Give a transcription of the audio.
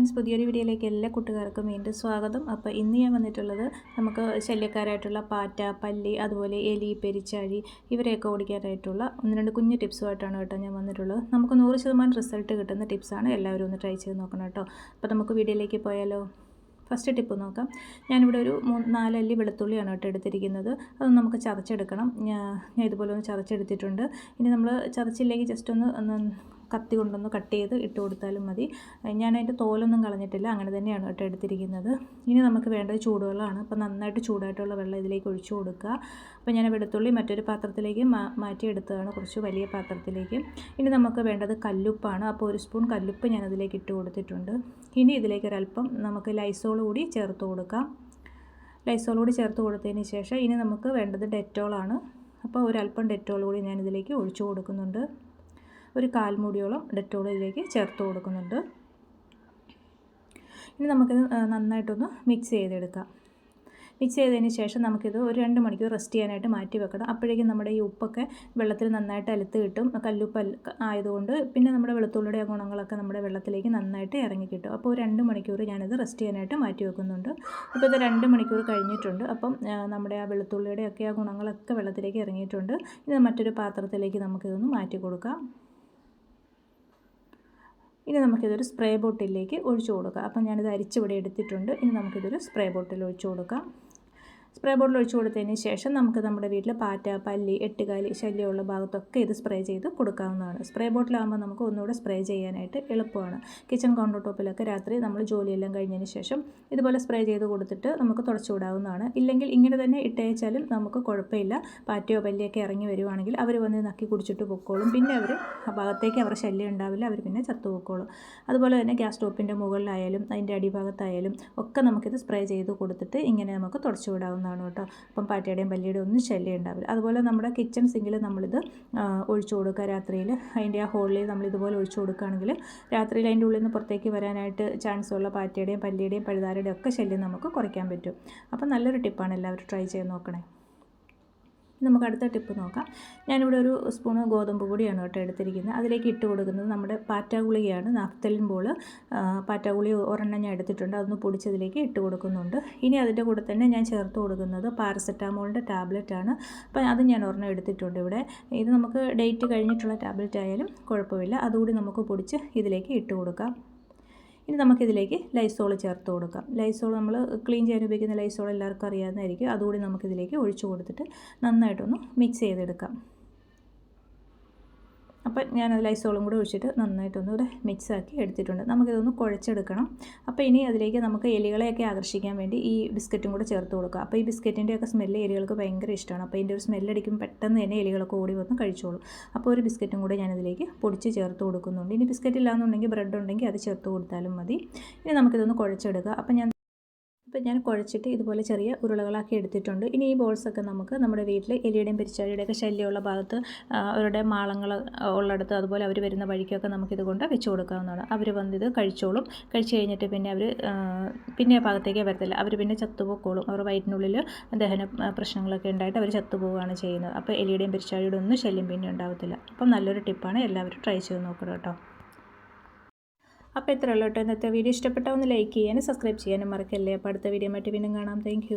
Friends പുതിയൊരു വീഡിയോയിലേക്ക് എല്ലാ കൂട്ടുകാർക്കും വീണ്ടും സ്വാഗതം. അപ്പോൾ ഇന്ന് ഞാൻ വന്നിട്ടുള്ളത് നമുക്ക് ശല്യക്കാരായിട്ടുള്ള പാറ്റ പല്ലി അതുപോലെ എലി പെരിച്ചാഴി ഇവരെയൊക്കെ ഓടിക്കാനായിട്ടുള്ള ഒന്ന് രണ്ട് കുഞ്ഞു ടിപ്സുമായിട്ടാണ് കേട്ടോ ഞാൻ വന്നിട്ടുള്ളത്. നമുക്ക് നൂറ് ശതമാനം റിസൾട്ട് കിട്ടുന്ന ടിപ്സാണ് എല്ലാവരും ഒന്ന് ട്രൈ ചെയ്ത് നോക്കണം കേട്ടോ. അപ്പോൾ നമുക്ക് വീഡിയോയിലേക്ക് പോയാലോ? ഫസ്റ്റ് ടിപ്പ് നോക്കാം. ഞാനിവിടെ ഒരു മൂന്ന് നാലല്ലി വെളുത്തുള്ളിയാണ് കേട്ടോ എടുത്തിരിക്കുന്നത്. അത് നമുക്ക് ചതച്ചെടുക്കണം. ഞാൻ ഇതുപോലെ ഒന്ന് ചതച്ചെടുത്തിട്ടുണ്ട്. ഇനി നമ്മൾ ചതച്ചില്ലെങ്കിൽ ജസ്റ്റ് ഒന്ന് കത്തി കൊണ്ടൊന്ന് കട്ട് ചെയ്ത് ഇട്ട് കൊടുത്താലും മതി. ഞാൻ അതിന്റെ തോലൊന്നും കളഞ്ഞിട്ടില്ല. അങ്ങനെ തന്നെയാണ് കേട്ടോ എടുത്തിരിക്കുന്നത്. ഇനി നമുക്ക് വേണ്ടത് ചൂടുവെള്ളമാണ്. അപ്പോൾ നന്നായിട്ട് ചൂടായിട്ടുള്ള വെള്ളം ഇതിലേക്ക് ഒഴിച്ചു കൊടുക്കുക. അപ്പോൾ ഞാൻ വെളുത്തുള്ളി മറ്റൊരു പാത്രത്തിലേക്ക് മാറ്റി മാറ്റിയെടുത്തതാണ് കുറച്ച് വലിയ പാത്രത്തിലേക്ക്. ഇനി നമുക്ക് വേണ്ടത് കല്ലുപ്പാണ്. അപ്പോൾ ഒരു സ്പൂൺ കല്ലുപ്പ് ഞാൻ അതിലേക്ക് ഇട്ട് കൊടുത്തിട്ടുണ്ട്. ഇനി ഇതിലേക്ക് ഒരല്പം നമുക്ക് ലൈസോൾ കൂടി ചേർത്ത് കൊടുക്കാം. ലൈസോൾ കൂടി ചേർത്ത് കൊടുത്തതിന് ശേഷം ഇനി നമുക്ക് വേണ്ടത് ഡെറ്റോളാണ്. അപ്പോൾ ഒരല്പം ഡെറ്റോൾ കൂടി ഞാൻ ഇതിലേക്ക് ഒഴിച്ചു കൊടുക്കുന്നുണ്ട്. ഒരു കാൽമുടിയോളം ഡെറ്റോൾ ഇതിലേക്ക് ചേർത്ത് കൊടുക്കുന്നുണ്ട്. ഇനി നമുക്കിത് നന്നായിട്ടൊന്ന് മിക്സ് ചെയ്തെടുക്കാം. മിക്സ് ചെയ്തതിന് ശേഷം നമുക്കിത് ഒരു രണ്ട് മണിക്കൂർ റെസ്റ്റ് ചെയ്യാനായിട്ട് മാറ്റി വെക്കണം. അപ്പോഴേക്കും നമ്മുടെ ഈ ഉപ്പൊക്കെ വെള്ളത്തിൽ നന്നായിട്ട് അലുത്ത് കിട്ടും. കല്ലുപ്പ് ആയതുകൊണ്ട് പിന്നെ നമ്മുടെ വെളുത്തുള്ളിയുടെ ഗുണങ്ങളൊക്കെ നമ്മുടെ വെള്ളത്തിലേക്ക് നന്നായിട്ട് ഇറങ്ങി കിട്ടും. അപ്പോൾ രണ്ട് മണിക്കൂർ ഞാനിത് റെസ്റ്റ് ചെയ്യാനായിട്ട് മാറ്റി വെക്കുന്നുണ്ട്. അപ്പോൾ ഇത് രണ്ട് മണിക്കൂർ കഴിഞ്ഞിട്ടുണ്ട്. അപ്പം നമ്മുടെ ആ വെളുത്തുള്ളിയുടെ ഒക്കെ ആ ഗുണങ്ങളൊക്കെ വെള്ളത്തിലേക്ക് ഇറങ്ങിയിട്ടുണ്ട്. ഇത് മറ്റൊരു പാത്രത്തിലേക്ക് നമുക്കിതൊന്ന് മാറ്റി കൊടുക്കാം. ഇനി നമുക്കിതൊരു സ്പ്രേ ബോട്ടിലേക്ക് ഒഴിച്ചു കൊടുക്കാം. അപ്പം ഞാനിത് അരിച്ചിവിടെ എടുത്തിട്ടുണ്ട്. ഇനി നമുക്കിതൊരു സ്പ്രേ ബോട്ടിൽ ഒഴിച്ചു കൊടുക്കാം. സ്പ്രേ ബോട്ടിൽ ഒഴിച്ചു കൊടുത്തതിന് ശേഷം നമുക്ക് നമ്മുടെ വീട്ടിൽ പാറ്റ പല്ലി എട്ടുകാലി ശല്യമുള്ള ഭാഗത്തൊക്കെ ഇത് സ്പ്രേ ചെയ്ത് കൊടുക്കാവുന്നതാണ്. സ്പ്രേ ബോട്ടിലാകുമ്പോൾ നമുക്ക് ഒന്നുകൂടെ സ്പ്രേ ചെയ്യാനായിട്ട് എളുപ്പമാണ്. കിച്ചൺ കൗണ്ടർ ടോപ്പിലൊക്കെ രാത്രി നമ്മൾ ജോലിയെല്ലാം കഴിഞ്ഞതിന് ശേഷം ഇതുപോലെ സ്പ്രേ ചെയ്ത് കൊടുത്തിട്ട് നമുക്ക് തുടച്ചു വിടാവുന്നതാണ്. ഇല്ലെങ്കിൽ ഇങ്ങനെ തന്നെ ഇട്ടയച്ചാലും നമുക്ക് കുഴപ്പമില്ല. പാറ്റയോ പല്ലിയൊക്കെ ഇറങ്ങി വരുവാണെങ്കിൽ അവർ വന്ന് നക്കി കുടിച്ചിട്ട് പൊക്കോളും. പിന്നെ അവർ ആ ഭാഗത്തേക്ക് അവരുടെ ശല്യം ഉണ്ടാവില്ല അവർ പിന്നെ ചത്തു പൊക്കോളും. അതുപോലെ തന്നെ ഗ്യാസ് സ്റ്റോപ്പിന്റെ മുകളിലായാലും അതിന്റെ അടിഭാഗത്തായാലും ഒക്കെ നമുക്കിത് സ്പ്രേ ചെയ്ത് കൊടുത്തിട്ട് ഇങ്ങനെ നമുക്ക് തുടച്ചു ചെയ്യാവുന്നതാണ് കേട്ടോ. അപ്പം പാറ്റയുടെയും പല്ലിയുടെയും ഒന്നും ശല്യം ഉണ്ടാവില്ല അതുപോലെ നമ്മുടെ കിച്ചൺ സിങ്കിൽ നമ്മളിത് ഒഴിച്ചു കൊടുക്കുക. രാത്രിയിൽ അതിന്റെ ആ ഹോളിൽ നമ്മൾ ഇതുപോലെ ഒഴിച്ചു കൊടുക്കുകയാണെങ്കിൽ രാത്രിയിൽ അതിന്റെ ഉള്ളിൽ നിന്ന് പുറത്തേക്ക് വരാനായിട്ട് ചാൻസ് ഉള്ള പാറ്റയുടെയും പല്ലിയുടെയും പഴുതാരുടെയും ഒക്കെ ശല്യം നമുക്ക് കുറയ്ക്കാൻ പറ്റും. അപ്പം നല്ലൊരു ടിപ്പാണ് എല്ലാവരും ട്രൈ ചെയ്ത് നോക്കണേ. നമുക്ക് അടുത്ത ടിപ്പ് നോക്കാം. ഞാനിവിടെ ഒരു സ്പൂൺ ഗോതമ്പ് പൊടിയാണ് കേട്ടോ എടുത്തിരിക്കുന്നത്. അതിലേക്ക് ഇട്ട് കൊടുക്കുന്നത് നമ്മുടെ പാറ്റാഗുളിയാണ് നഫ്തലിൻ ബോൾ പാറ്റാഗുളി ഒരെണ്ണം ഞാൻ എടുത്തിട്ടുണ്ട്. അതൊന്ന് പൊടിച്ചതിലേക്ക് ഇട്ട് കൊടുക്കുന്നുണ്ട്. ഇനി അതിന്റെ കൂടെ തന്നെ ഞാൻ ചേർത്ത് കൊടുക്കുന്നത് പാരസെറ്റാമോളിന്റെ ടാബ്ലറ്റ് ആണ് അപ്പോൾ അത് ഞാൻ ഒരെണ്ണം എടുത്തിട്ടുണ്ട് ഇവിടെ. ഇത് നമുക്ക് ഡേറ്റ് കഴിഞ്ഞിട്ടുള്ള ടാബ്ലറ്റ് ആയാലും കുഴപ്പമില്ല. അതുകൂടി നമുക്ക് പൊടിച്ച് ഇതിലേക്ക് ഇട്ട് കൊടുക്കാം. ഇനി നമുക്കിതിലേക്ക് ലൈസോൾ ചേർത്ത് കൊടുക്കാം. ലൈസോൾ നമ്മൾ ക്ലീൻ ചെയ്യാൻ ഉപയോഗിക്കുന്ന ലൈസോൾ എല്ലാവർക്കും അറിയാവുന്നതായിരിക്കും. അതുകൂടി നമുക്കിതിലേക്ക് ഒഴിച്ചു കൊടുത്തിട്ട് നന്നായിട്ടൊന്ന് മിക്സ് ചെയ്തെടുക്കാം. അപ്പം ഞാനത് ലൈസോളും കൂടെ ഒഴിച്ചിട്ട് നന്നായിട്ടൊന്നുകൂടെ മിക്സാക്കി എടുത്തിട്ടുണ്ട്. നമുക്കിതൊന്ന് കുഴച്ചെടുക്കണം. അപ്പോൾ ഇനി അതിലേക്ക് നമുക്ക് എലികളെയൊക്കെ ആകർഷിക്കാൻ വേണ്ടി ഈ ബിസ്ക്കറ്റും കൂടെ ചേർത്ത് കൊടുക്കുക അപ്പോൾ ഈ ബിസ്ക്കറ്റിന്റെയൊക്കെ സ്മെല്ല് എലികൾക്ക് ഭയങ്കര ഇഷ്ടമാണ്. അപ്പോൾ ഇതിന്റെ ഒരു സ്മെല്ലടിക്കും പെട്ടെന്ന് തന്നെ എലികളൊക്കെ ഓടി വന്ന് കഴിച്ചോളും. അപ്പോൾ ഒരു ബിസ്ക്കറ്റും കൂടെ ഞാനതിലേക്ക് പൊടിച്ച് ചേർത്ത് കൊടുക്കുന്നുണ്ട്. ഇനി ബിസ്ക്കറ്റ് ഇല്ലാന്നുണ്ടെങ്കിൽ ബ്രെഡ് ഉണ്ടെങ്കിൽ അത് ചേർത്ത് കൊടുത്താലും മതി. ഇനി നമുക്കിതൊന്ന് കുഴച്ചെടുക്കുക അപ്പോൾ ഞാൻ ഇപ്പം ഞാൻ കുഴച്ചിട്ട് ഇതുപോലെ ചെറിയ ഉരുളകളാക്കി എടുത്തിട്ടുണ്ട്. ഇനി ഈ ബോൾസൊക്കെ നമുക്ക് നമ്മുടെ വീട്ടിൽ എലിയുടെയും പെരിച്ചാഴിയുടെയൊക്കെ ശല്യമുള്ള ഭാഗത്ത് അവരുടെ മാളങ്ങൾ ഉള്ളിടത്ത് അതുപോലെ അവർ വരുന്ന വഴിക്കൊക്കെ നമുക്കിത് കൊണ്ട് വെച്ച് കൊടുക്കാവുന്നതാണ്. അവർ വന്നിത് കഴിച്ചോളും. കഴിച്ച് കഴിഞ്ഞിട്ട് പിന്നെ അവർ പിന്നെ ഭാഗത്തേക്കേ വരത്തില്ല. അവർ പിന്നെ ചത്തുപോക്കോളും. അവർ വയറ്റിനുള്ളിൽ ദഹന പ്രശ്നങ്ങളൊക്കെ ഉണ്ടായിട്ട് അവർ ചത്തുപോവുകയാണ് ചെയ്യുന്നത്. അപ്പോൾ എലിയുടെയും പെരിച്ചാഴിയുടെ ഒന്നും ശല്യം പിന്നെ ഉണ്ടാകത്തില്ല അപ്പം നല്ലൊരു ടിപ്പാണ്. എല്ലാവരും ട്രൈ ചെയ്ത് നോക്കണം കേട്ടോ. അപ്പോൾ ഇത്രയുള്ളൂ കേട്ടോ. ഇന്നത്തെ വീഡിയോ ഇഷ്ടപ്പെട്ടാൽ ഒന്ന് ലൈക്ക് ചെയ്യാനും സബ്സ്ക്രൈബ് ചെയ്യാനും മറക്കല്ലേ. അപ്പോൾ അടുത്ത വീഡിയോ ആയിട്ട് വീണ്ടും കാണാം. താങ്ക്